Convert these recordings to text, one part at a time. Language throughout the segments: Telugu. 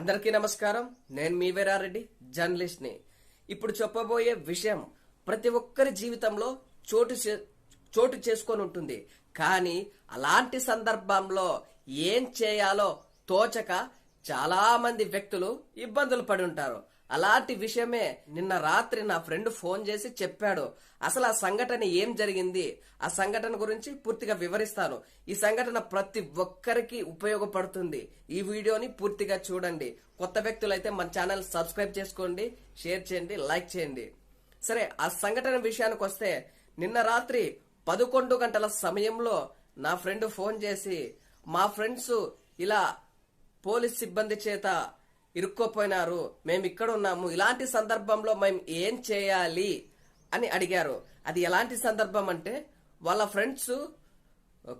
అందరికీ నమస్కారం. నేను మీ వీరారెడ్డి జర్నలిస్ట్ని ఇప్పుడు చెప్పబోయే విషయం ప్రతి ఒక్కరి జీవితంలో చోటు చే- చోటు చేసుకొని ఉంటుంది. కానీ అలాంటి సందర్భంలో ఏం చేయాలో తోచక చాలా మంది వ్యక్తులు ఇబ్బందులు పడి ఉంటారు. అలాంటి విషయమే నిన్న రాత్రి నా ఫ్రెండ్ ఫోన్ చేసి చెప్పాడు. అసలు ఆ సంఘటన ఏం జరిగింది? ఆ సంఘటన గురించి పూర్తిగా వివరిస్తాను. ఈ సంఘటన ప్రతి ఒక్కరికి ఉపయోగపడుతుంది. ఈ వీడియోని పూర్తిగా చూడండి. కొత్త వ్యక్తులైతే మన ఛానల్ సబ్స్క్రైబ్ చేసుకోండి షేర్ చేయండి లైక్ చేయండి. సరే ఆ సంఘటన విషయానికి వస్తే నిన్న రాత్రి పదకొండు గంటల సమయంలో నా ఫ్రెండ్ ఫోన్ చేసి మా ఫ్రెండ్స్ ఇలా పోలీస్ సిబ్బంది చేత ఇరుక్కోపోయినారు. మేము ఇక్కడ ఉన్నాము. ఇలాంటి సందర్భంలో మేము ఏం చేయాలి అని అడిగారు. అది ఎలాంటి సందర్భం అంటే వాళ్ళ ఫ్రెండ్స్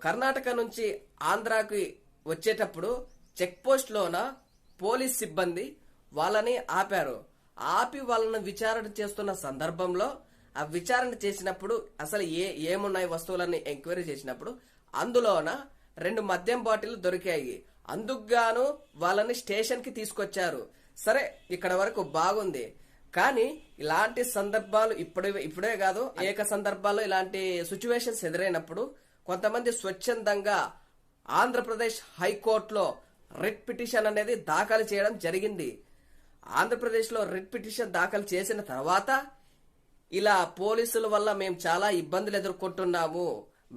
కర్ణాటక నుంచి ఆంధ్రాకి వచ్చేటప్పుడు చెక్ పోస్ట్లోన పోలీస్ సిబ్బంది వాళ్ళని ఆపారు. ఆపి వాళ్ళను విచారణ చేస్తున్న సందర్భంలో ఆ విచారణ చేసినప్పుడు అసలు ఏ ఏమున్నాయి వస్తువులని ఎంక్వైరీ చేసినప్పుడు అందులోన రెండు మద్యం బాటిల్ దొరికాయి. అందుకుగాను వాళ్ళని స్టేషన్కి తీసుకొచ్చారు. సరే ఇక్కడ వరకు బాగుంది. కానీ ఇలాంటి సందర్భాలు ఇప్పుడే ఇప్పుడే కాదు అనేక సందర్భాల్లో ఇలాంటి సిచ్యువేషన్స్ ఎదురైనప్పుడు కొంతమంది స్వచ్ఛందంగా ఆంధ్రప్రదేశ్ హైకోర్టులో రిట్ పిటిషన్ అనేది దాఖలు చేయడం జరిగింది. ఆంధ్రప్రదేశ్లో రిట్ పిటిషన్ దాఖలు చేసిన తర్వాత ఇలా పోలీసుల వల్ల మేము చాలా ఇబ్బందులు ఎదుర్కొంటున్నాము.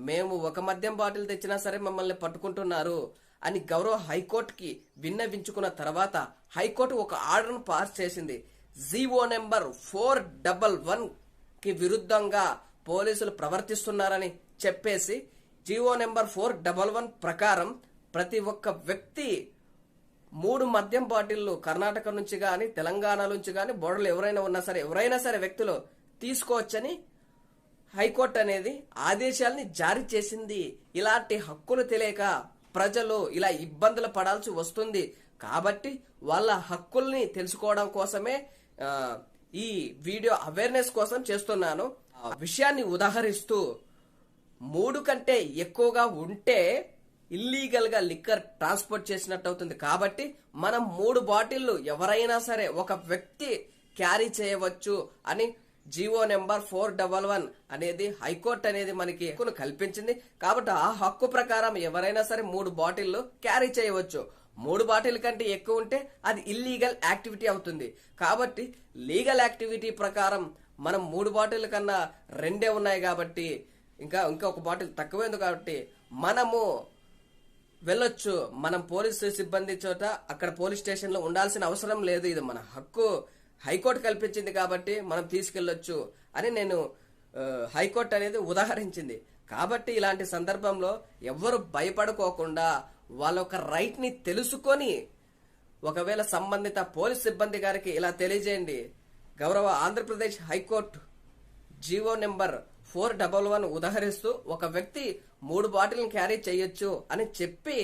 మేము ఒక మద్యం బాటిల్ తెచ్చినా సరే మమ్మల్ని పట్టుకుంటున్నారు. అని గౌరవ హైకోర్టుకి విన్నవించుకున్న తర్వాత హైకోర్టు ఒక ఆర్డర్ను పాస్ చేసింది. జీవో నెంబర్ ఫోర్ డబల్ వన్కి విరుద్ధంగా పోలీసులు ప్రవర్తిస్తున్నారని చెప్పేసి GO number four double one ప్రకారం ప్రతి ఒక్క వ్యక్తి మూడు మద్యం బాటిళ్ళు కర్ణాటక నుంచి కానీ తెలంగాణ నుంచి కానీ బోర్డర్లు ఎవరైనా ఉన్నా సరే ఎవరైనా సరే వ్యక్తులు తీసుకోవచ్చని హైకోర్టు అనేది ఆదేశాల్ని జారీ చేసింది. ఇలాంటి హక్కులు తెలియక ప్రజలు ఇలా ఇబ్బందులు పడాల్సి వస్తుంది కాబట్టి వాళ్ళ హక్కుల్ని తెలుసుకోవడం కోసమే ఈ వీడియో అవేర్నెస్ కోసం చేస్తున్నాను. ఆ విషయాన్ని ఉదాహరిస్తూ మూడు కంటే ఎక్కువగా ఉంటే ఇల్లీగల్గా లిక్కర్ ట్రాన్స్పోర్ట్ చేసినట్టు అవుతుంది. కాబట్టి మనం మూడు బాటిళ్ళు ఎవరైనా సరే ఒక వ్యక్తి క్యారీ చేయవచ్చు అని GO number four double one అనేది హైకోర్టు అనేది మనకి హక్కును కల్పించింది. కాబట్టి ఆ హక్కు ప్రకారం ఎవరైనా సరే మూడు బాటిల్లు క్యారీ చేయవచ్చు. మూడు బాటిల్ కంటే ఎక్కువ ఉంటే అది ఇల్లీగల్ యాక్టివిటీ అవుతుంది. కాబట్టి లీగల్ యాక్టివిటీ ప్రకారం మనం మూడు బాటిల్ కన్నా రెండే ఉన్నాయి కాబట్టి ఇంకా ఇంకా ఒక బాటిల్ తక్కువైంది కాబట్టి మనము వెళ్ళొచ్చు. మనం పోలీసు సిబ్బంది చోట అక్కడ పోలీస్ స్టేషన్లో ఉండాల్సిన అవసరం లేదు. ఇది మన హక్కు. హైకోర్టు కల్పించింది కాబట్టి మనం తీసుకెళ్ళొచ్చు అని నేను హైకోర్టు అనేది ఉదాహరించింది. కాబట్టి ఇలాంటి సందర్భంలో ఎవ్వరు భయపడుకోకుండా వాళ్ళ యొక్క రైట్ని తెలుసుకొని ఒకవేళ సంబంధిత పోలీస్ సిబ్బంది గారికి ఇలా తెలియజేయండి. గౌరవ Andhra Pradesh high court GO number four double one ఉదహరిస్తూ ఒక వ్యక్తి మూడు బాటిల్ని క్యారీ చేయొచ్చు అని చెప్పి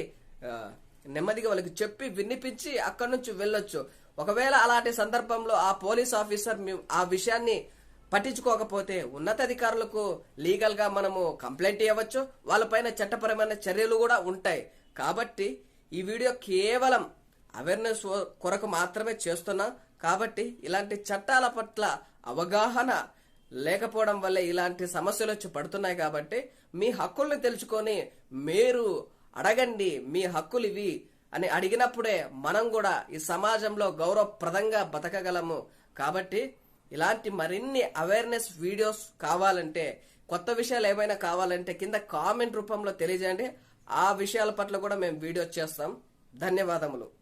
నెమ్మదిగా వాళ్ళకి చెప్పి వినిపించి అక్కడి నుంచి వెళ్ళొచ్చు. ఒకవేళ అలాంటి సందర్భంలో ఆ పోలీస్ ఆఫీసర్ ఆ విషయాన్ని పట్టించుకోకపోతే ఉన్నతాధికారులకు లీగల్గా మనము కంప్లైంట్ ఇవ్వచ్చు. వాళ్ళపైన చట్టపరమైన చర్యలు కూడా ఉంటాయి. కాబట్టి ఈ వీడియో కేవలం అవేర్నెస్ కొరకు మాత్రమే చేస్తున్నాం. కాబట్టి ఇలాంటి చట్టాల పట్ల అవగాహన లేకపోవడం వల్ల ఇలాంటి సమస్యలు వచ్చి పడుతున్నాయి కాబట్టి మీ హక్కుల్ని తెలుసుకొని మీరు అడగండి మీ హక్కులు ఇవి అని అడిగినప్పుడే మనం కూడా ఈ సమాజంలో గౌరవప్రదంగా బతకగలము. కాబట్టి ఇలాంటి మరిన్ని అవేర్నెస్ వీడియోస్ కావాలంటే కొత్త విషయాలు ఏమైనా కావాలంటే కింద కామెంట్ రూపంలో తెలియజేయండి. ఆ విషయాల పట్ల కూడా మేము వీడియో చేస్తాం. ధన్యవాదములు.